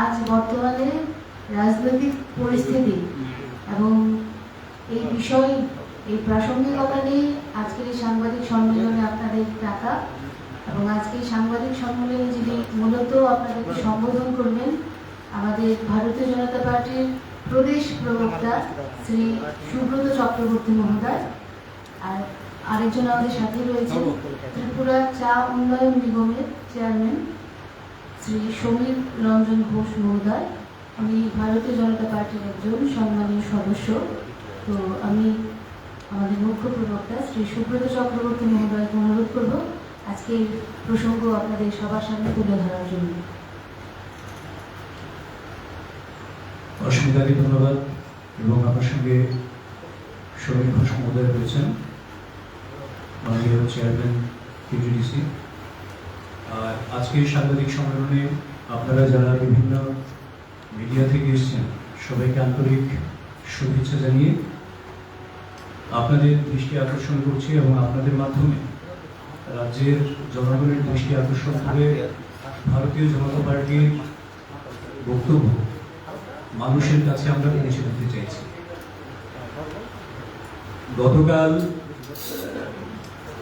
আজ বর্তমানে রাজনৈতিক পরিস্থিতি এবং এই বিষয়, এই প্রাসঙ্গিকতা নিয়ে আজকের এই সাংবাদিক সম্মেলনে আপনাদের ডাকা এবং আজকে সাংবাদিক সম্মেলনে যিনি মূলত আপনাদেরকে সম্বোধন করবেন, আমাদের ভারতীয় জনতা পার্টির প্রদেশ প্রবক্তা শ্রী সুব্রত চক্রবর্তী মহোদয়। আর আরেকজন আমাদের সাথে রয়েছে ত্রিপুরা চা উন্নয়ন নিগমের চেয়ারম্যান শ্রী সমীর রঞ্জন ঘোষ মহোদয়। আমি ভারতীয় জনতা পার্টির একজন সম্মানীয় সদস্য। তো আমি আমাদের মুখ্য প্রবক্তা শ্রী সুব্রত চক্রবর্তী মহোদয়কে অনুরোধ করব আজকে এই প্রসঙ্গ আপনাদের সবার সামনে তুলে ধরার জন্য। অস্মিতাকে ধন্যবাদ। এবং আপনার সঙ্গে সমীর ঘোষ মহোদয় রয়েছেন। মাননীয় চেয়ারম্যান ইউজিডিসি আর আজকে এই সাংবাদিক সম্মেলনে আপনারা যারা বিভিন্ন মিডিয়া থেকে এসেছেন, সবাইকে আন্তরিক শুভেচ্ছা জানিয়ে আপনাদের দৃষ্টি আকর্ষণ করছি এবং আপনাদের মাধ্যমে রাজ্যের জনগণের দৃষ্টি আকর্ষণ করে ভারতীয় জনতা পার্টির বক্তব্য মানুষের কাছে আমরা পৌঁছে দিতে চাইছি। গতকাল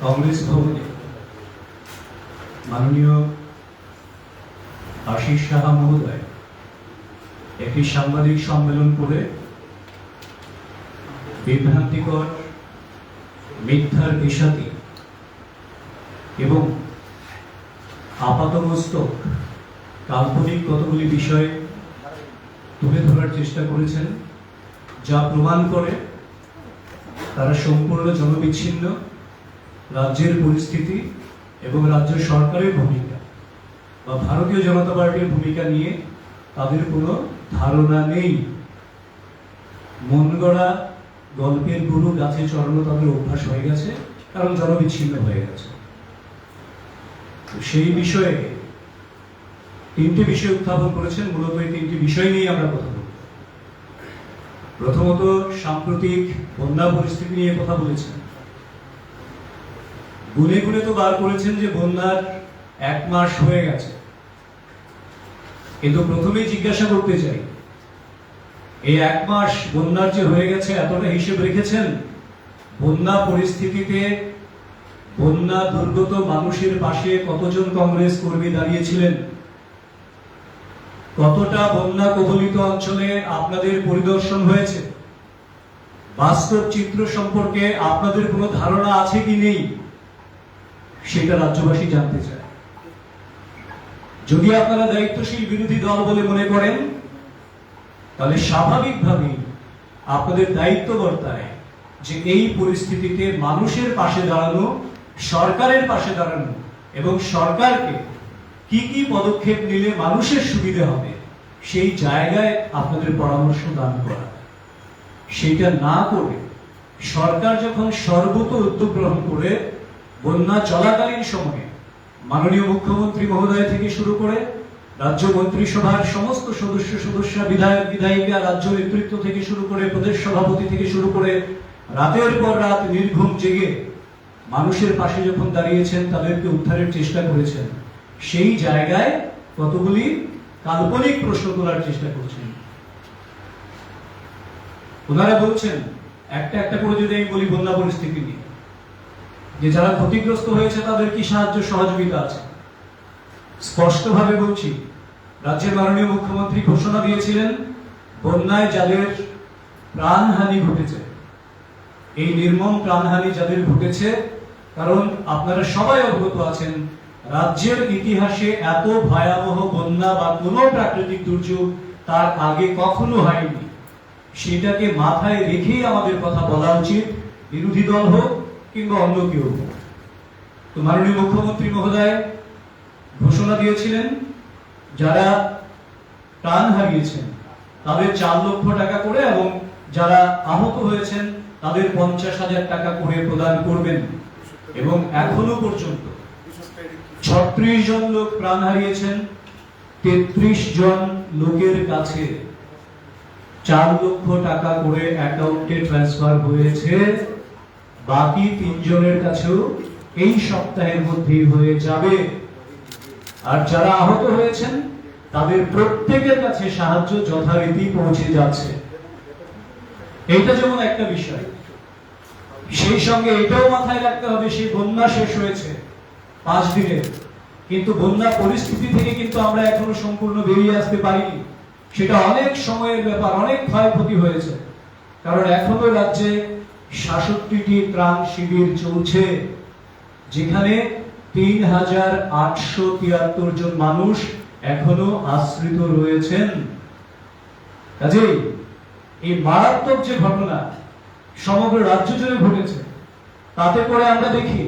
কংগ্রেস ভবনে মাননীয় আশিস সাহা মহোদয় একটি সাংবাদিক সম্মেলন করে বিভ্রান্তিকর মিথ্যার বিষাদি এবং আপাতমস্তক কাল্পনিক কতগুলি বিষয় তুলে ধরার চেষ্টা করেছেন, যা প্রমাণ করে তারা সম্পূর্ণ জনবিচ্ছিন্ন। রাজ্যের পরিস্থিতি এবং রাজ্য সরকারের ভূমিকা বা ভারতীয় জনতা পার্টির ভূমিকা নিয়ে তাদের কোনো ধারণা নেই। মন গড়া গল্পের গুরু গাছে চড়ানো তাদের অভ্যাস হয়ে গেছে, কারণ জনবিচ্ছিন্ন হয়ে গেছে। সেই বিষয়ে তিনটি বিষয় উত্থাপন করেছেন, মূলত এই তিনটি বিষয় নিয়ে আমরা কথা বলব। প্রথমত সাম্প্রতিক বন্যা পরিস্থিতি নিয়ে কথা বলেছেন। গুনে গুনে তো বার করেছেন যে বন্যার এক মাস হয়ে গেছে। কিন্তু প্রথমেই জিজ্ঞাসা করতে চাই, এই এক মাস বন্যার যে হয়ে গেছে এতটা হিসেব রেখেছেন? বন্যা পরিস্থিতিতে বন্যা দুর্গত মানুষের পাশে কতজন কংগ্রেস কর্মী দাঁড়িয়েছিলেন? কতটা বন্যা কবলিত অঞ্চলে আপনাদের পরিদর্শন হয়েছে? বাস্তব চিত্র সম্পর্কে আপনাদের কোনো ধারণা আছে কি নেই? সেটা রাজ্যবাসী জানতে চায়। যদি আপনারা দায়িত্বশীল বিরোধী দল বলে মনে করেন, তাহলে স্বাভাবিকভাবেই আপনাদের দায়িত্ব বর্তায় যে এই পরিস্থিতিতে মানুষের পাশে দাঁড়ানো, সরকারের পাশে দাঁড়ানো এবং সরকারকে কি কি পদক্ষেপ নিলে মানুষের সুবিধে হবে, সেই জায়গায় আপনাদের পরামর্শ দান করা। সেইটা না করে সরকার যখন সর্বত উদ্যোগ গ্রহণ করে বন্যা চলাকালীন সময়ে মাননীয় মুখ্যমন্ত্রী মহোদয় থেকে শুরু করে রাজ্য মন্ত্রিসভার সমস্ত সদস্য সদস্য বিধায়ক বিধায়িকা রাজ্য নেতৃত্ব থেকে শুরু করে প্রদেশ সভাপতি থেকে শুরু করে রাতের পর রাত নির্ঘুম জেগে মানুষের পাশে যখন দাঁড়িয়েছেন, তাদেরকে উদ্ধারের চেষ্টা করেছেন। সেই জায়গায় কতগুলি কাল্পনিক প্রশ্ন তোলার চেষ্টা করছেন। ওনারা বলছেন, একটা একটা করে যদি আমি বলি বন্যা পরিস্থিতি নিয়ে। যে যারা ক্ষতিগ্রস্ত হয়েছে তাদের কি সাহায্য সহযোগিতা আছে? স্পষ্টভাবে বলছি, রাজ্যের মাননীয় মুখ্যমন্ত্রী ঘোষণা দিয়েছিলেন, বন্যায় যাদের প্রাণহানি ঘটেছে। এই নির্মম প্রাণহানি যাদের ঘটেছে, কারণ আপনারা সবাই অবগত আছেন, রাজ্যের ইতিহাসে এত ভয়াবহ বন্যা বা কোনো প্রাকৃতিক দুর্যোগ তার আগে কখনো হয়নি। সেটাকে মাথায় রেখেই আমাদের কথা বলা উচিত। বিরোধী দল হোক কিংবা অন্য কেউ তো মাননীয় মুখ্যমন্ত্রী মহোদয় ঘোষণা দিয়েছিলেন, যারা প্রাণ হারিয়েছেন, তাদের চার লক্ষ টাকা করে এবং যারা আহত হয়েছেন, তাদের পঞ্চাশ হাজার টাকা করে প্রদান করবেন। এবং এখনও পর্যন্ত ছত্রিশ জন লোক প্রাণ হারিয়েছেন, তেত্রিশ জন লোকের কাছে চার লক্ষ টাকা করে অ্যাকাউন্টে ট্রান্সফার হয়েছে। বাকি তিনজনের কাছেও এই সপ্তাহের মধ্যেই হয়ে যাবে। আর যারা আহত হয়েছেন, তাদের প্রত্যেকের কাছে সাহায্য যথারীতি পৌঁছে যাচ্ছে। এইটা যেমন একটা বিষয়, সেই সঙ্গে এটাও মাথায় রাখতে হবে সেই বন্যা শেষ হয়েছে পাঁচ দিনের কিন্তু বন্যা পরিস্থিতি থেকে কিন্তু আমরা এখনও সম্পূর্ণ বেরিয়ে আসতে পারিনি। সেটা অনেক সময়ের ব্যাপার, অনেক ক্ষয়ক্ষতি হয়েছে। কারণ এখনও রাজ্যে সাতষট্টিটি ত্রাণ শিবির চলছে, যেখানে তিন হাজার আটশো তিয়াত্তর জন মানুষ এখনও আশ্রিত রয়েছেন। কাজেই এই মারাত্মক যে ঘটনা সমগ্র রাজ্য জুড়ে ঘটেছে, তাতে করে আমরা দেখি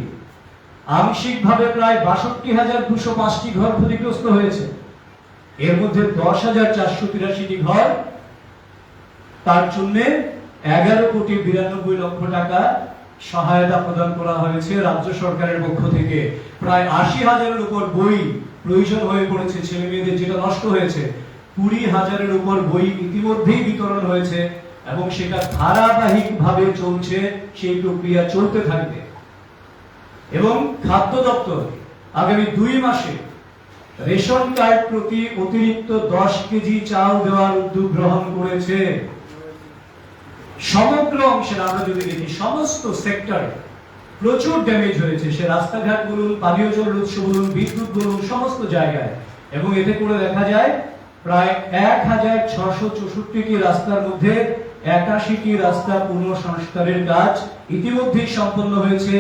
আংশিকভাবে প্রায় বাষট্টি হাজার দুশো পাঁচটি ঘর ক্ষতিগ্রস্ত হয়েছে। এর মধ্যে দশ হাজার চারশো তিরাশিটি ঘর তার জন্য এগারো কোটি বিরানব্বই লক্ষ টাকা সহায়তা প্রদান করা হয়েছে রাজ্য সরকারের পক্ষ থেকে। প্রায় আশি হাজারের উপর বই প্রয়োজন হয়ে পড়েছে ছেলে মেয়েদের, যেটা নষ্ট হয়েছে। কুড়ি হাজারের উপর বই ইতিমধ্যেই বিতরণ হয়েছে এবং সেটা ধারাবাহিক ভাবে চলছে, সেই প্রক্রিয়া চলতে থাকবে। এবং খাদ্য দপ্তর আগামী দুই মাসে রেশন কার্ড প্রতি অতিরিক্ত দশ কেজি চাল দেওয়ার উদ্যোগ গ্রহণ করেছে। সমগ্র অংশের আমরা যদি দেখি, সমস্ত সেক্টরে প্রচুর ড্যামেজ হয়েছে। সে রাস্তাঘাট বলুন, পানীয় জল উৎস বলুন, বিদ্যুৎ বলুন, সমস্ত জায়গায়। এবং এতে করে দেখা যায়, প্রায় এক হাজার ছশো চৌষট্টিটি রাস্তার মধ্যে একাশিটি রাস্তা পুনঃসংস্কারের কাজ ইতিমধ্যেই সম্পন্ন হয়েছে।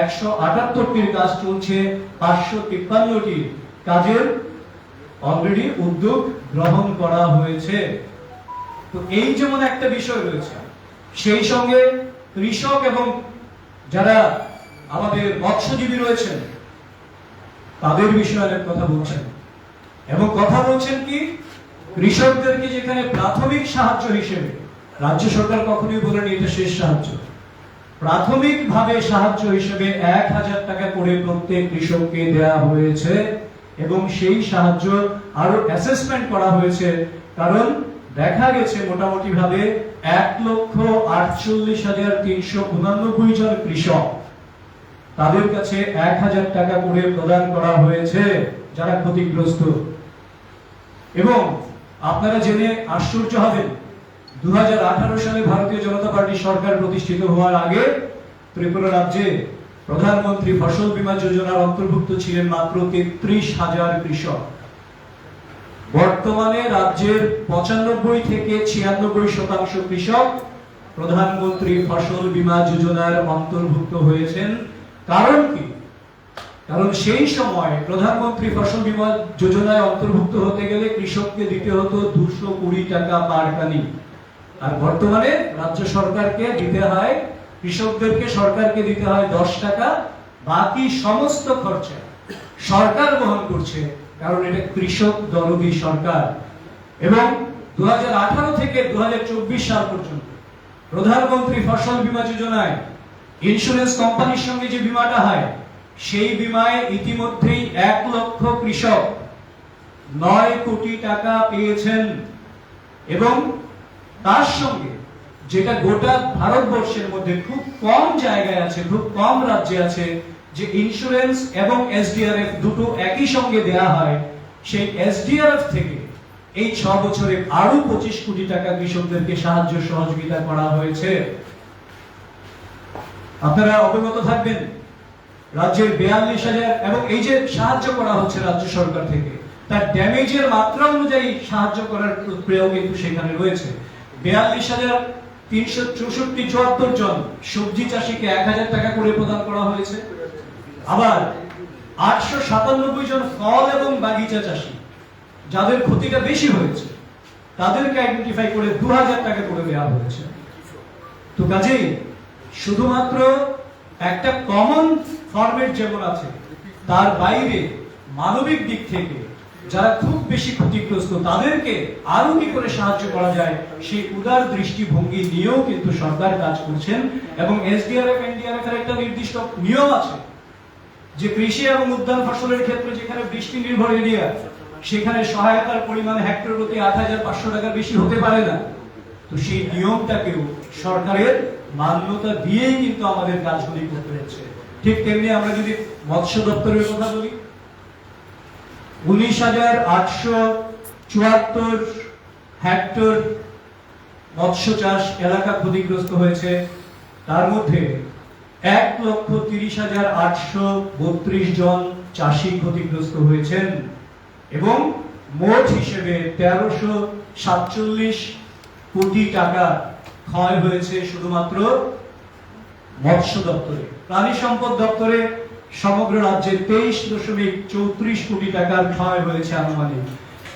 একশো আটাত্তরটির কাজ চলছে, পাঁচশো তিপ্পান্নটি কাজের অলরেডি উদ্যোগ গ্রহণ করা হয়েছে। তো এই যেমন একটা বিষয় রয়েছে সেই সঙ্গে কৃষক এবং যারা আমাদের মৎস্যজীবী রয়েছেন, তাদের বিষয়ে কথা বলছেন। এবং কথা বলছেন কি, কৃষকদেরকে যেখানে প্রাথমিক সাহায্য হিসেবে, রাজ্য সরকার কখনোই বলেনি এটা শেষ সাহায্য। প্রাথমিক ভাবে সাহায্য হিসেবে এক হাজার টাকা করে প্রত্যেক কৃষককে দেওয়া হয়েছে এবং সেই সাহায্য আরও অ্যাসেসমেন্ট করা হয়েছে। কারণ দেখা গেছে মোটামুটি ভাবে এক লক্ষ আটচল্লিশ হাজার তিনশো উনানব্বই জন কৃষক। তাদের কাছে এক হাজার টাকা করে প্রদান করা হয়েছে যারা ক্ষতিগ্রস্ত। এবং আপনারা জেনে আশ্চর্য হবেন দু হাজার আঠারো সালে ভারতীয় জনতা পার্টি সরকার প্রতিষ্ঠিত হওয়ার আগে ত্রিপুরা রাজ্যে প্রধানমন্ত্রী ফসল বীমা যোজনার অন্তর্ভুক্ত ছিলেন মাত্র তেত্রিশ হাজার কৃষক। বর্তমানে রাজ্যের পঁচানব্বই থেকে ছিয়ানব্বই শতাংশ কৃষক প্রধানমন্ত্রী ফসল বীমা যোজনার অন্তর্ভুক্ত হয়েছেন। কারণ কি? কারণ সেই সময় প্রধানমন্ত্রী ফসল বীমা যোজনায় অন্তর্ভুক্ত হতে গেলে কৃষককে দিতে হতো দুশো কুড়ি টাকা পার কানি আর বর্তমানে রাজ্য সরকারকে দিতে হয়, কৃষকদেরকে সরকারকে দিতে হয় দশ টাকা, বাকি সমস্ত খরচা সরকার বহন করছে কারণ এটা কৃষক দরদি সরকার। এবং দু থেকে দু সাল পর্যন্ত প্রধানমন্ত্রী ফসল বীমা যোজনায় ইন্স্যুরেন্স কোম্পানির সঙ্গে যে বীমাটা হয়, সেই বীমায় ইতিমধ্যেই এক লক্ষ কৃষক নয় কোটি টাকা পেয়েছেন। এবং তার সঙ্গে যেটা গোটা ভারতবর্ষের মধ্যে খুব কম জায়গায় আছে, খুব কম রাজ্যে আছে যে ইন্স্যুরেন্স এবং এসডিআরএফ দুটো একই সঙ্গে দেয়া হয়, সেই এসডিআরএফ থেকে এই ছ বছরে আরও পঁচিশ কোটি টাকা কৃষকদেরকে সাহায্য সহযোগিতা করা হয়েছে। আপনারা অবগত থাকবেন, রাজ্যের বিয়াল্লিশ হাজার এবং এই যে সাহায্য করা হচ্ছে রাজ্য সরকার থেকে, তার ড্যামেজের মাত্রা অনুযায়ী সাহায্য করার প্রক্রিয়াও কিন্তু সেখানে রয়েছে। বিয়াল্লিশ হাজার তিনশো চৌষট্টি চুয়াত্তর জন সবজি চাষিকে এক হাজার টাকা করে প্রদান করা হয়েছে। আবার আটশো সাতানব্বই জন ফল এবং বাগিচা চাষি, যাদের ক্ষতিটা বেশি হয়েছে, তাদেরকে আইডেন্টিফাই করে দু হাজার টাকা করে দেওয়া হয়েছে। তো কাজেই শুধুমাত্র একটা কমন ফরম্যাট যেমন আছে, তার বাইরে মানবিক দিক থেকে যারা খুব বেশি ক্ষতিগ্রস্ত, তাদেরকে আরও কি করে সাহায্য করা যায়, সেই উদার দৃষ্টিভঙ্গি নিয়েও কিন্তু সরকার কাজ করছেন এবং এসডিআরএফ এনডিআরএফ এর একটা নির্দিষ্ট নিয়ম আছে। যে কৃষি এবং উদ্যান ফসলের ক্ষেত্রে যেখানে বৃষ্টি নির্ভর এরিয়া সেখানে সহায়তার পরিমাণ হেক্টর প্রতি আট হাজার পাঁচশো টাকা বেশি হতে পারে না। তো সেই নিয়মটাকেও সরকারের মান্যতা দিয়েই কিন্তু আমাদের কাজগুলি করতে হচ্ছে। ঠিক তেমনি আমরা যদি মৎস্য দপ্তরের কথা বলি, উনিশ হাজার আটশো চুয়াত্তর হেক্টর মৎস্য চাষ এলাকা ক্ষতিগ্রস্ত হয়েছে। তার মধ্যে এক লক্ষ তিরিশ হাজার আটশো বত্রিশ জন চাষি ক্ষতিগ্রস্ত হয়েছেন এবং মোট হিসেবে তেরোশো সাতচল্লিশ কোটি টাকা ক্ষয় হয়েছে শুধুমাত্র মৎস্য দপ্তরে। প্রাণী সম্পদ দপ্তরে সমগ্র রাজ্যে তেইশ দশমিক চৌত্রিশ কোটি টাকার ক্ষয় হয়েছে আনুমানিক।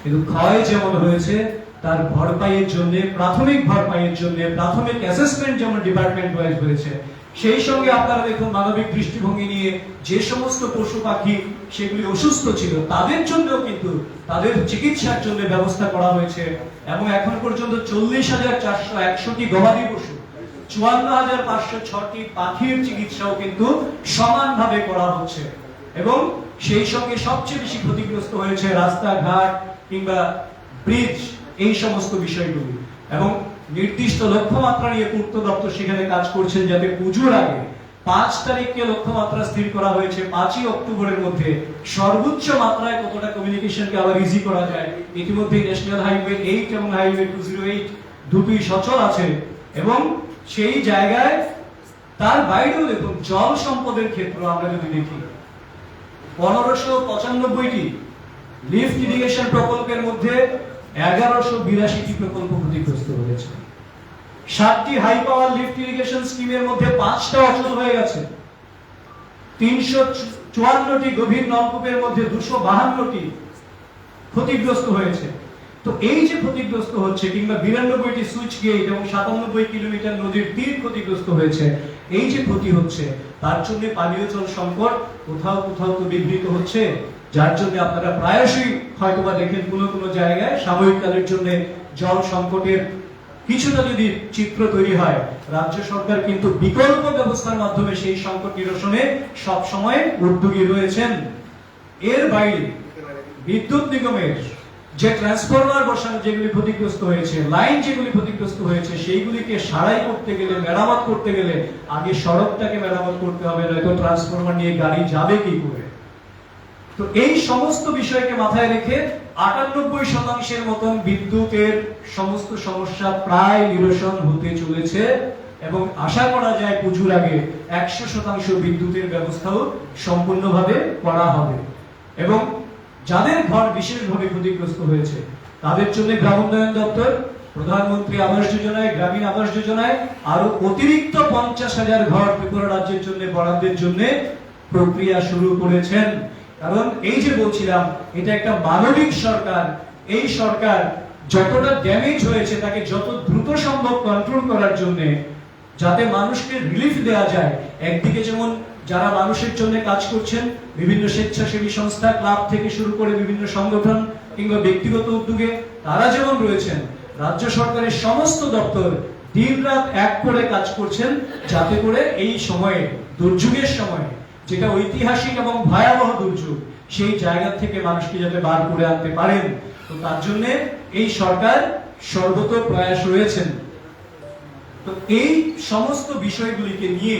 কিন্তু ক্ষয় যেমন হয়েছে, তার ভরপাইয়ের জন্য, প্রাথমিক ভরপাইয়ের জন্য, প্রাথমিক অ্যাসেসমেন্ট যেমন ডিপার্টমেন্ট ওয়াইজ হয়েছে সেই সঙ্গে আপনারা দেখুন মানবিক দৃষ্টিভঙ্গি নিয়ে যে সমস্ত পশু পাখি সেগুলি অসুস্থ ছিল, তাদের জন্য কিন্তু তাদের চিকিৎসার জন্য ব্যবস্থা করা হয়েছে। এবং এখন পর্যন্ত চল্লিশ হাজার চারশো একশোটি গবাদি পশু, চুয়ান্ন হাজার পাঁচশো ছটি পাখির চিকিৎসাও কিন্তু সমানভাবে করা হচ্ছে। এবং সেই সঙ্গে সবচেয়ে বেশি ক্ষতিগ্রস্ত হয়েছে রাস্তাঘাট কিংবা ব্রিজ, এই সমস্ত বিষয়গুলি। এবং নির্দিষ্ট লক্ষ্যমাত্রা নিয়ে পূর্ত দপ্তর সেখানে কাজ করছেন যাতে পুজোর আগে পাঁচ তারিখকে লক্ষ্যমাত্রা স্থির করা হয়েছে। পাঁচই অক্টোবরের মধ্যে সর্বোচ্চ মাত্রায় কতটা কমিউনিকেশনকে আবার ইজি করা যায় ইতিমধ্যে ন্যাশনাল হাইওয়ে এইট এবং হাইওয়ে টু জিরো এইট দুটোই সচল আছে এবং সেই জায়গায় তার বাইরেও দেখুন, জল সম্পদের ক্ষেত্র আমরা যদি দেখি, পনেরোশো পঁচানব্বইটি লিফট ইরিগেশন প্রকল্পের মধ্যে এগারোশো বিরাশিটি প্রকল্প ক্ষতিগ্রস্ত হয়েছে। সাতটি হাই পাওয়ার লিফট ইরিগেশন স্কিমের মধ্যে পাঁচটা অচল হয়ে গেছে। তিনশো চুয়ান্নটি গভীর নলকূপের মধ্যে দুশো বাহান্নটি ক্ষতিগ্রস্ত হয়েছে। তো এই যে ক্ষতিগ্রস্ত হচ্ছে কিংবা বিরানব্বইটি সুইচ গেট এবং সাতানব্বই কিলোমিটার নদীর তীর ক্ষতিগ্রস্ত হয়েছে, এই যে ক্ষতি হচ্ছে, তার জন্য পানীয় জল সংকট কোথাও কোথাও তো বিঘ্নিত হচ্ছে। যার জন্য আপনারা প্রায়শই হয়তোবা দেখেন কোনো কোনো জায়গায় সাময়িককালের জন্য জল সংকটের কিছুটা যদি চিত্র তৈরি হয়। রাজ্য সরকার কিন্তু বিকল্প ব্যবস্থার মাধ্যমে সেই সংকট নিরসনে সব সময় উদ্যোগী রয়েছেন। এর বাইরে বিদ্যুৎ নিগমের যে ট্রান্সফরমার বসানো যেগুলি ক্ষতিগ্রস্ত হয়েছে লাইন যেগুলি ক্ষতিগ্রস্ত হয়েছে, সেইগুলিকে সারাই করতে গেলে, মেরামত করতে গেলে আগে সড়কটাকে মেরামত করতে হবে, নয়তো ট্রান্সফরমার নিয়ে গাড়ি যাবে কি করে? তো এই সমস্ত বিষয়কে মাথায় রেখে আটানব্বই শতাংশের মতন বিদ্যুতের সমস্ত সমস্যা প্রায় নিরসন হতে চলেছে এবং আশা করা যায় পুজোর আগে একশো শতাংশ বিদ্যুতের ব্যবস্থাও সম্পূর্ণভাবে করা হবে। এবং যাদের ঘর বিশেষভাবে ক্ষতিগ্রস্ত হয়েছে, তাদের জন্য গ্রাম উন্নয়ন দপ্তর, প্রধানমন্ত্রী আবাস যোজনায়, গ্রামীণ আবাস যোজনায় আরও অতিরিক্ত পঞ্চাশ হাজার ঘর ত্রিপুরা রাজ্যের জন্য বরাদ্দের জন্য প্রক্রিয়া শুরু করেছেন। কারণ এই যে বলছিলাম, এটা একটা মানবিক সরকার। এই সরকার যতটা ড্যামেজ হয়েছে তাকে যত দ্রুত সম্ভব কন্ট্রোল করার জন্য, যাতে মানুষকে রিলিফ দেওয়া যায়। একদিকে যেমন যারা মানুষের জন্য কাজ করছেন, বিভিন্ন স্বেচ্ছাসেবী সংস্থা, ক্লাব থেকে শুরু করে বিভিন্ন সংগঠন কিংবা ব্যক্তিগত উদ্যোগে তারা যেমন রয়েছেন, রাজ্য সরকারের সমস্ত দপ্তর দিন রাত এক করে কাজ করছেন, যাতে করে এই সময়ে, দুর্যোগের সময়ে যেটা ঐতিহাসিক এবং ভয়াবহ দুর্যোগ, সেই জায়গা থেকে মানুষকে যাতে বার করে আনতে পারেন। তো তার জন্য এই সরকার সর্বত প্রয়াস রয়েছেন। তো এই সমস্ত বিষয়গুলিকে নিয়ে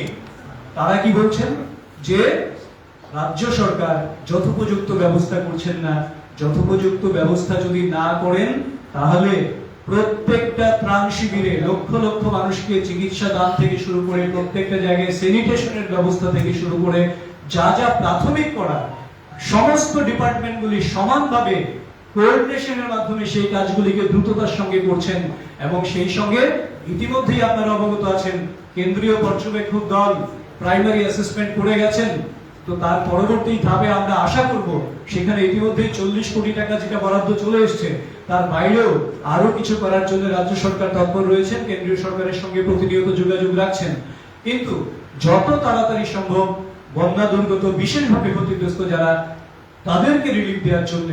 তারা কি বলছেন? যে রাজ্য সরকার যথোপযুক্ত ব্যবস্থা করছেন না। যথোপযুক্ত ব্যবস্থা যদি না করেন, তাহলে প্রত্যেকটা ত্রাণ শিবিরে লক্ষ লক্ষ মানুষকে চিকিৎসা দান থেকে শুরু করে প্রত্যেকটা জায়গায় স্যানিটেশনের ব্যবস্থা থেকে শুরু করে যা যা প্রাথমিক করা সমস্ত ডিপার্টমেন্টগুলি সমানভাবে কোঅর্ডিনেশনের মাধ্যমে সেই কাজগুলিকে দ্রুততার সঙ্গে করছেন এবং সেই সঙ্গে ইতিমধ্যেই আপনারা অবগত আছেন, কেন্দ্রীয় পর্যবেক্ষক দল প্রাইমারি অ্যাসেসমেন্ট করে গেছেন। তো তার পরবর্তী ধাপে আমরা আশা করব সেখানে ইতিমধ্যে চল্লিশ কোটি টাকা যেটা বরাদ্দ চলে এসছে, তার বাইরেও আরও কিছু করার জন্য রাজ্য সরকার তৎপর রয়েছেন, কেন্দ্রীয় সরকারের সঙ্গে প্রতিনিয়ত যোগাযোগ রাখছেন। কিন্তু যত তাড়াতাড়ি সম্ভব বন্যা দুর্গত বিশেষভাবে ক্ষতিগ্রস্ত যারা, তাদেরকে রিলিফ দেওয়ার জন্য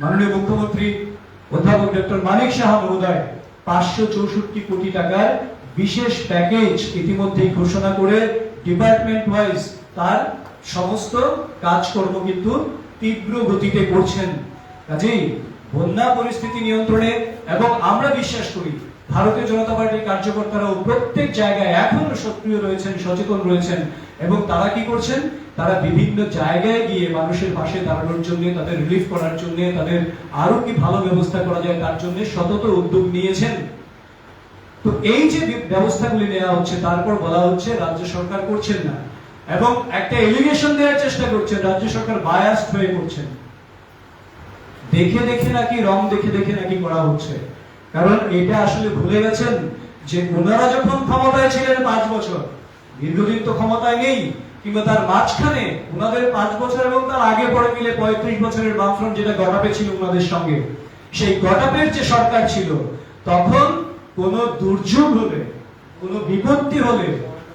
মাননীয় মুখ্যমন্ত্রী অধ্যাপক ডক্টর মানিক সাহা মহোদয় পাঁচশো চৌষট্টি কোটি টাকার বিশেষ প্যাকেজ ইতিমধ্যেই ঘোষণা করে ডিপার্টমেন্ট ওয়াইজ তার সমস্ত কাজকর্ম কিন্তু তীব্র গতিতে করছেন। কাজেই বন্যা পরিস্থিতি নিয়ন্ত্রণে এবং আমরা বিশ্বাস করি, ভারতীয় জনতা পার্টির কার্যকর্তারাও প্রত্যেক জায়গায় এখনও সক্রিয় রয়েছেন, সচেতন রয়েছেন এবং তারা কি করছেন? তারা বিভিন্ন জায়গায় গিয়ে মানুষের পাশে দাঁড়ানোর জন্য, তাদের রিলিফ করার জন্য, তাদের আরও কি ভালো ব্যবস্থা করা যায় তার জন্য সতত উদ্যোগ নিয়েছেন। তো এই যে ব্যবস্থাগুলি নেওয়া হচ্ছে, তারপর বলা হচ্ছে রাজ্য সরকার করছেন না। এবং একটা এলিগেশন দেওয়ার চেষ্টা করছেন। রাজ্য সরকার বায়াসড হয়ে করছেন দেখে দেখে নাকি, রং দেখে দেখে নাকি করা হচ্ছে। কারণ এটা আসলে ভুলে গেছেন যে ওনারা যখন ক্ষমতায় ছিলেন পাঁচ বছর, দীর্ঘদিন তো ক্ষমতায় নেই, কিংবা তার মাঝখানে ওনাদের পাঁচ বছর এবং তার আগে পরে মিলে পঁয়ত্রিশ বছরের বামফ্রন্ট যেটা গটাপে ছিল ওনাদের সঙ্গে, সেই গটাপের যে সরকার ছিল, তখন কোন দুর্যোগ হলে, কোন বিপত্তি হলে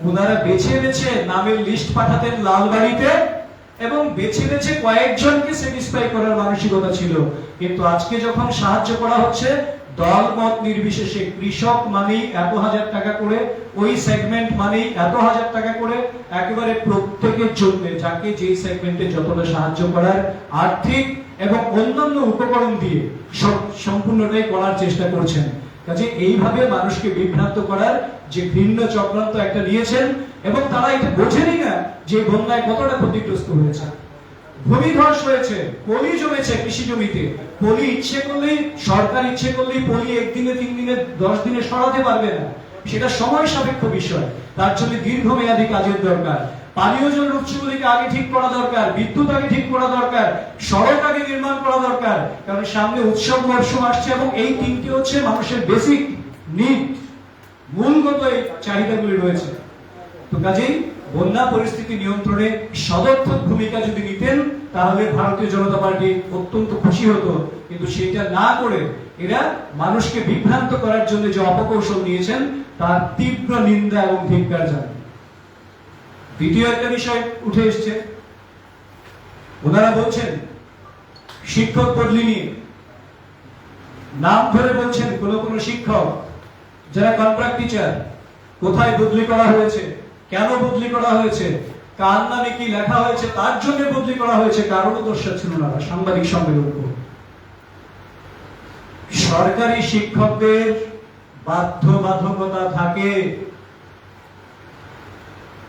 ওনারা বেছে বেছে নামের লিস্ট পাঠাতেন লালবাড়িতে এবং বেছে বেছে কয়েকজনকে স্যাটিসফাই করার মানসিকতা ছিল। কিন্তু আজকে যখন সাহায্য করা হচ্ছে দল মত নির্বিশেষে কৃষক মানেই এত হাজার টাকা করে, ওই সেগমেন্ট মানেই এত হাজার টাকা করে একেবারে প্রত্যেকের জন্য, যাকে যেই সেগমেন্টে যতটা সাহায্য করার আর্থিক এবং অন্যান্য উপকরণ দিয়ে সম্পূর্ণটাই করার চেষ্টা করছেন। কাজে এইভাবে মানুষকে বিভ্রান্ত করার যে ভিন্ন চক্রান্ত একটা নিয়েছেন এবং তারা এটা বোঝেনই না যে বন্যায় কতটা ক্ষতিগ্রস্ত হয়েছে। ভূমিধস হয়েছে পলি জমেছে কৃষি জমিতে পলি ইচ্ছে করলেই, সরকার ইচ্ছে করলেই পলি একদিনে তিন দিনে দশ দিনে সরাতে পারবে না। সেটা সময় সাপেক্ষ বিষয়। তার জন্য দীর্ঘমেয়াদী কাজের দরকার। পানীয় জলের উৎসগুলিকে আগে ঠিক করা দরকার, বিদ্যুৎ আগে ঠিক করা দরকার, সড়ক আগে নির্মাণ করা দরকার, কারণ সামনে উৎসব মরশুম আসছে এবং এই তিনটি হচ্ছে মানুষের বেসিক নিড মূলগত এই চাহিদাগুলি রয়েছে। তো কাজেই বন্যা পরিস্থিতি নিয়ন্ত্রণে সদর্থক ভূমিকা যদি নিতেন, তাহলে ভারতীয় জনতা পার্টি অত্যন্ত খুশি হতো। কিন্তু সেটা না করে এরা মানুষকে বিভ্রান্ত করার জন্য যে অপকৌশল নিয়েছেন, তার তীব্র নিন্দা এবং ধিক্কার জানায় দ্বিতীয় একটা বিষয় উঠে এসছে। ওনারা বলছেন, শিক্ষক বদলি নিয়ে। নাম ধরে বলছেন কোন কোন শিক্ষক যারা কন্ট্রাক্ট টিচার কোথায় বদলি করা হয়েছে? কেন বদলি করা হয়েছে? কার নামে কি লেখা হয়েছে? তার জন্য বদলি করা হয়েছে? কারণও দর্শাচ্ছেন ওনারা সাংবাদিক সম্মেলন সরকারি শিক্ষকদের বাধ্যবাধকতা থাকে।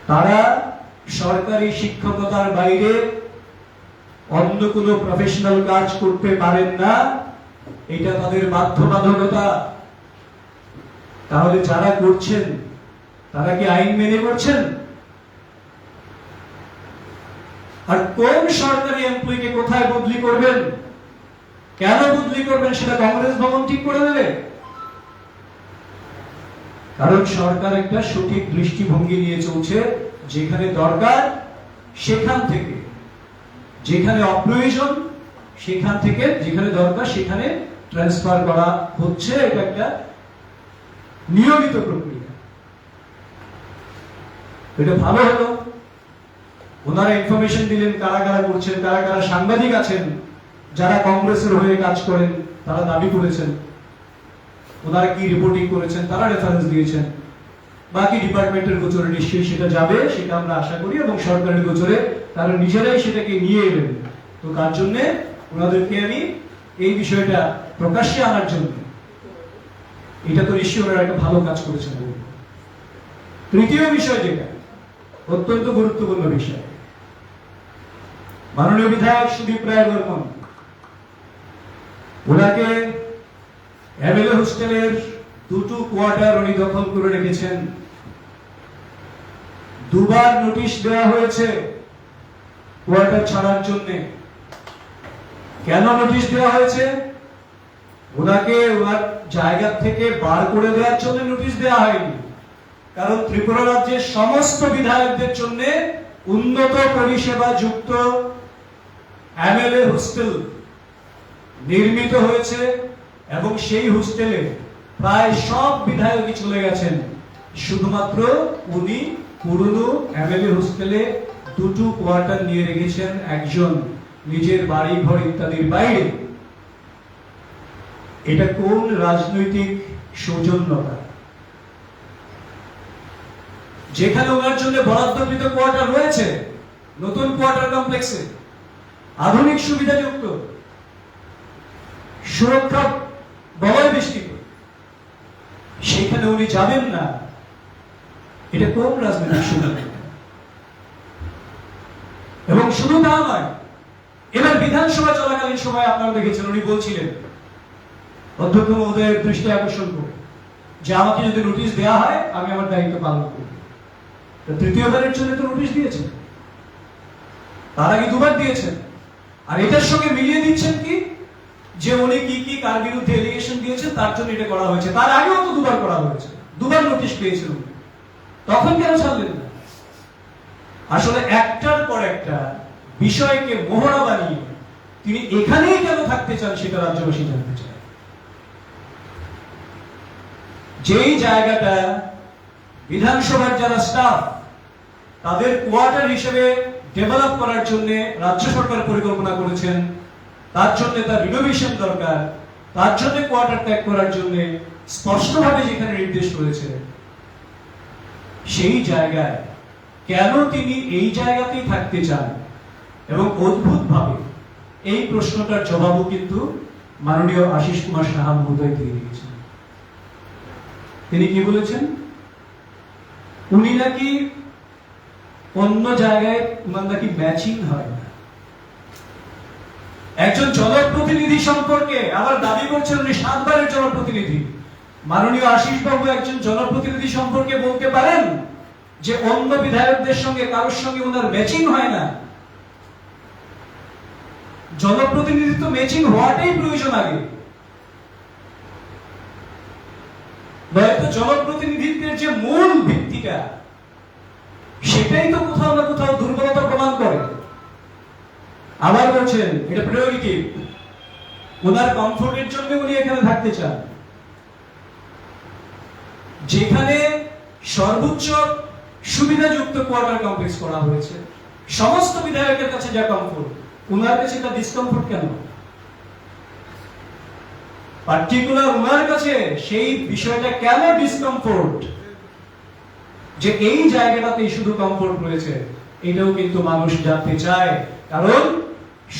তারা সরকারি শিক্ষকতার বাইরে অন্য কোনো প্রফেশনাল কাজ করতে পারেন না। এটা তাদের বাধ্যবাধকতা। তাহলে যারা করছেন, তারা কি আইন মেনে করছেন? আর কোন সরকারি এমপ্লয়িকে কোথায় বদলি করবেন? কেন বদলি করবেন সেটা কংগ্রেস ভবন ঠিক করে দেবে? কারণ সরকার একটা সঠিক দৃষ্টিভঙ্গি নিয়ে চলছে, যেখানে দরকার সেখান থেকে। যেখানে অপ্রয়োজন সেখান থেকে, যেখানে দরকার সেখানে ট্রান্সফার করা হচ্ছে, এটা একটা নিয়মিত প্রক্রিয়া। এটা ভালো হলো। ওনারা ইনফরমেশন দিলেন, কারা কারা করছেন, কারা কারা সাংবাদিক আছেন, যারা কংগ্রেসের হয়ে কাজ করেন, তারা দাবি করেছেন। ওনারা কি রিপোর্টিং করেছেন, তারা রেফারেন্স দিয়েছেন। বাকি ডিপার্টমেন্টের গোচরে নিশ্চয়ই সেটা যাবে, সেটা আমরা আশা করি এবং সরকারের গোচরে তারা নিজেরাই সেটাকে নিয়ে এলেন। তো তার জন্য? ওনাদেরকে আমি এই বিষয়টা প্রকাশ্যে আনার জন্য। এটা তো ওনারা একটা ভালো কাজ করেছেন তৃতীয় বিষয় যেটা, অত্যন্ত গুরুত্বপূর্ণ বিষয়। মাননীয় বিধায়ক সুদীপ রায় বর্মন ওনাকে এমএলএ হোস্টেলের দুটো কোয়ার্টার উনি দখল করে রেখেছেন। দুবার নোটিশ দেওয়া হয়েছে কোয়ার্টার ছাড়ার জন্য। কেন নোটিশ দেওয়া হয়েছে? ওনাকে ওনার জায়গা থেকে বার করে দেওয়ার জন্য নোটিশ দেওয়া হয়নি। কারণ ত্রিপুরা রাজ্যের সমস্ত বিধায়কদের জন্য উন্নত পরিষেবা যুক্ত এমএলএ হোস্টেল নির্মিত হয়েছে এবং সেই হোস্টেলে প্রায় সব বিধায়কই চলে গেছেন। শুধুমাত্র উনি পুরনো এমএলএ হোস্টেলে দুটো কোয়ার্টার নিয়ে রেখেছেন, একজন নিজের বাড়ি ঘর ইত্যাদির বাইরে। এটা কোন রাজনৈতিক সৌজন্যতা? যেখানে ওনার জন্য বরাদ্দকৃত কোয়ার্টার রয়েছে, নতুন কোয়ার্টার কমপ্লেক্সে, আধুনিক সুবিধাযুক্ত, সুরক্ষা বলয় বেষ্টিত যেখানে উনি যাবেন না, এটা কোন রাজনৈতিক সুবিধা এবং শুধু তা নয়, এবার বিধানসভা চলাকালীন সময় আপনারা দেখেছেন, উনি বলছিলেন অধ্যক্ষ মহোদয়ের দৃষ্টি আকর্ষণ করে যে আমাকে যদি নোটিশ দেওয়া হয়, আমি আমার দায়িত্ব পালন করব। তৃতীয়বারের জন্য তো নোটিশ দিয়েছেন। তার আগে দুবার দিয়েছেন। আর এটার সঙ্গে মিলিয়ে দিচ্ছেন কি? যে উনি কি কি কার বিরুদ্ধে এলিগেশন দিয়েছেন, তার জন্য এটা করা হয়েছে। তার আগেও তো দুবার করা হয়েছে। দুবার নোটিশ পেয়েছেন উনি। তখন কেন ছাড়লেন না? আসলে একটার পর একটা বিষয়কে মোহরা বানিয়ে তিনি এখানেই কেন থাকতে চান, সেটা রাজ্যবাসী জানতে চায়। যেই জায়গাটা বিধানসভার যারা স্টাফ তাদের কোয়ার্টার হিসেবে ডেভেলপ করার জন্য রাজ্য সরকার পরিকল্পনা করেছেন। তার জন্য তার রিনোভেশন দরকার। তার জন্য কোয়ার্টার ত্যাগ করার জন্য স্পষ্টভাবে যেখানে নির্দেশ রয়েছে, সেই জায়গায় কেন তিনি এই জায়গাতেই থাকতে চান? এবং অদ্ভুতভাবে এই প্রশ্নটার জবাবও কিন্তু মাননীয় আশিস কুমার সাহা মহোদয় দিয়ে দিয়েছেন। তিনি কি বলেছেন? উনি নাকি অন্য জায়গায় উনার নাকি ম্যাচিং হয় না। একজন জনপ্রতিনিধি সম্পর্কে আবার দাবি করছেন উনি সাতবারের জনপ্রতিনিধি। মাননীয় আশিস বাবু একজন জনপ্রতিনিধি সম্পর্কে বলতে পারেন যে অন্য বিধায়কদের সঙ্গে, কারোর সঙ্গে ওনার ম্যাচিং হয় না। জনপ্রতিনিধিত্ব ম্যাচিং হওয়াটাই প্রয়োজন আগে। নয়তো জনপ্রতিনিধিত্বের যে মূল ভিত্তিটা, সেটাই তো কোথাও না কোথাও দুর্বলতা প্রমাণ করে। আবার বলছেন, এটা ওনার কমফোর্টের জন্য উনি এখানে থাকতে চান। যেখানে সর্বোচ্চ সুবিধাযুক্ত কোয়ার্টার কমপ্লেক্স করা হয়েছে। সমস্ত বিধায়কের কাছে যা কমফোর্ট ওনার কাছে তা ডিসকমফোর্ট কেন? পার্টিকুলার ওনার কাছে সেই বিষয়টা কেন ডিসকমফোর্ট যে এই জায়গাটাতেই শুধু কমফোর্ট রয়েছে, এটাও কিন্তু মানুষ জানতে চায়। কারণ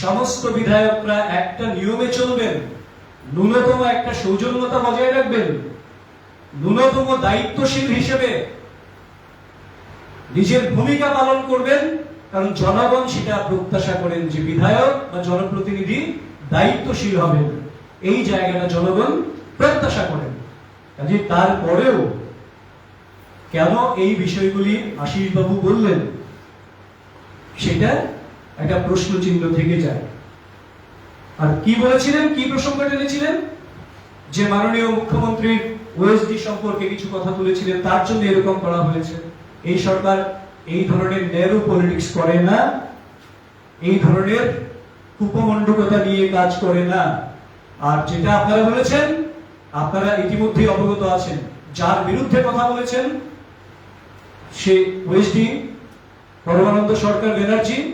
সমস্ত বিধায়করা একটা নিয়মে চলবেন, ন্যূনতম একটা সৌজন্যতা বজায় রাখবেন, ন্যূনতম দায়িত্বশীল হিসেবে নিজের ভূমিকা পালন করবেন, কারণ জনগণ সেটা প্রত্যাশা করেন যে বিধায়ক বা জনপ্রতিনিধি দায়িত্বশীল হবেন। এই জায়গাটা জনগণ প্রত্যাশা করেন। কাজে তারপরেও কেন এই বিষয়গুলি আশিস বাবু বললেন? সেটা একটা প্রশ্ন চিহ্ন থেকে যায়। আর কি বলেছিলেন? কি প্রসঙ্গ টেনেছিলেন যে মাননীয় মুখ্যমন্ত্রীর ওএসডি সম্পর্কে কিছু কথা তুলেছিলেন, তার জন্য এরকম করা হয়েছে। এই সরকার এই ধরনের ন্যারো পলিটিক্স করে না। এই ধরনের কুপমণ্ডকতা নিয়ে কাজ করে না। আর যেটা আপনারা বলেছেন, আপনারা ইতিমধ্যে অবগত আছেন, যার বিরুদ্ধে কথা বলেছেন, সে ওএসডি পরমানন্দ সরকার ব্যানার্জি,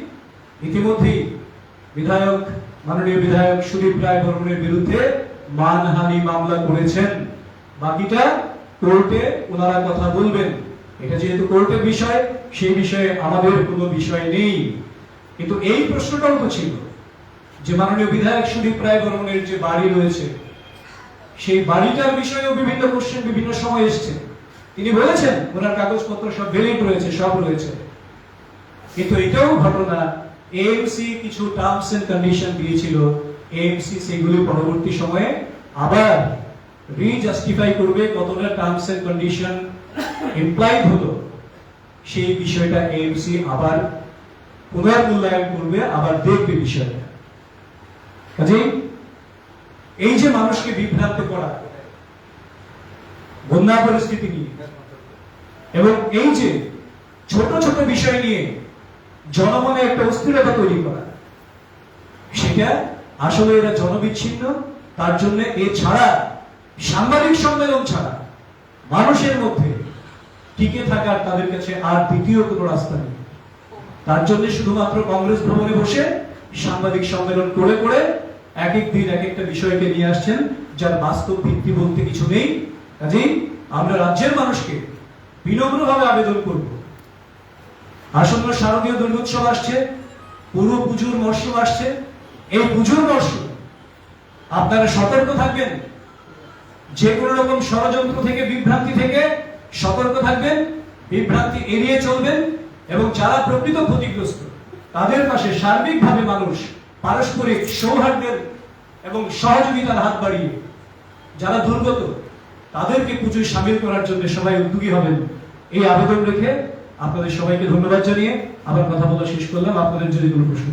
ইতিমধ্যেই বিধায়ক, মাননীয় বিধায়ক সুদীপ রায় বর্মনের বিরুদ্ধে মানহানি মামলা করেছেন। বাকিটা কোর্টে ওনারা কথা বলবেন। এটা যেহেতু কোর্টের বিষয়, সেই বিষয়ে আমাদের কোনো বিষয় নেই। কিন্তু এই প্রশ্নটাও তো ছিল। যে মাননীয় বিধায়ক সুদীপ রায় বর্মনের যে বাড়ি রয়েছে, সেই বাড়িটার বিষয়েও বিভিন্ন কোশ্চেন বিভিন্ন সময় এসছে। তিনি বলেছেন, ওনার কাগজপত্র সব ভ্যালিড রয়েছে, সব রয়েছে। কিন্তু এটাও ঘটনা এএমসি কিছু টার্মস এন্ড কন্ডিশন দিয়েছিল। এএমসি সেগুলি পরবর্তী সময়ে আবার রিজাস্টিফাই করবে কতটা টার্মস এন্ড কন্ডিশন ইমপ্লাইড হলো। সেই বিষয়টা এএমসি আবার পুনর্মূল্যায়ন করবে, আবার দেখবে বিষয়টা। কাজেই এই যে মানুষকে বিভ্রান্ত করা, বন্যা পরিস্থিতি নিয়ে, এবং এই যে ছোট ছোট বিষয় নিয়ে জনমনে একটা অস্থিরতা তৈরি করা, সেটা আসলে এরা জনবিচ্ছিন্ন, তার জন্য এ ছাড়া, সাংবাদিক সম্মেলন ছাড়া মানুষের মধ্যে টিকে থাকার তাদের কাছে আর দ্বিতীয় কোনো রাস্তা নেই। তার জন্য শুধুমাত্র কংগ্রেস ভবনে বসে সাংবাদিক সম্মেলন করে করে এক এক দিন এক একটা বিষয়কে নিয়ে আসছেন, যার বাস্তব ভিত্তি বলতে কিছু নেই। কাজেই আমরা রাজ্যের মানুষকে বিনম্রভাবে আবেদন করব। আসন্ন শারদীয় দুর্গোৎসব আসছে, পুরো পুজোর মরশুম আসছে। এই পুজোর মরশুম, আপনারা সতর্ক থাকবেন। যে কোনো রকম ষড়যন্ত্র থেকে, বিভ্রান্তি থেকে সতর্ক থাকবেন, বিভ্রান্তি এড়িয়ে চলবেন এবং যারা প্রকৃত ক্ষতিগ্রস্ত, তাদের পাশে সার্বিকভাবে মানুষ পারস্পরিক সৌহার্দ্যের এবং সহযোগিতার হাত বাড়িয়ে যারা দুর্গত, তাদেরকে পুজোয় সামিল করার জন্য সবাই উদ্যোগী হবেন। এই আবেদন রেখে আপনাদের সবাইকে ধন্যবাদ জানিয়ে আবার কথা বলা শেষ করলাম। আপনাদের যদি কোনো প্রশ্ন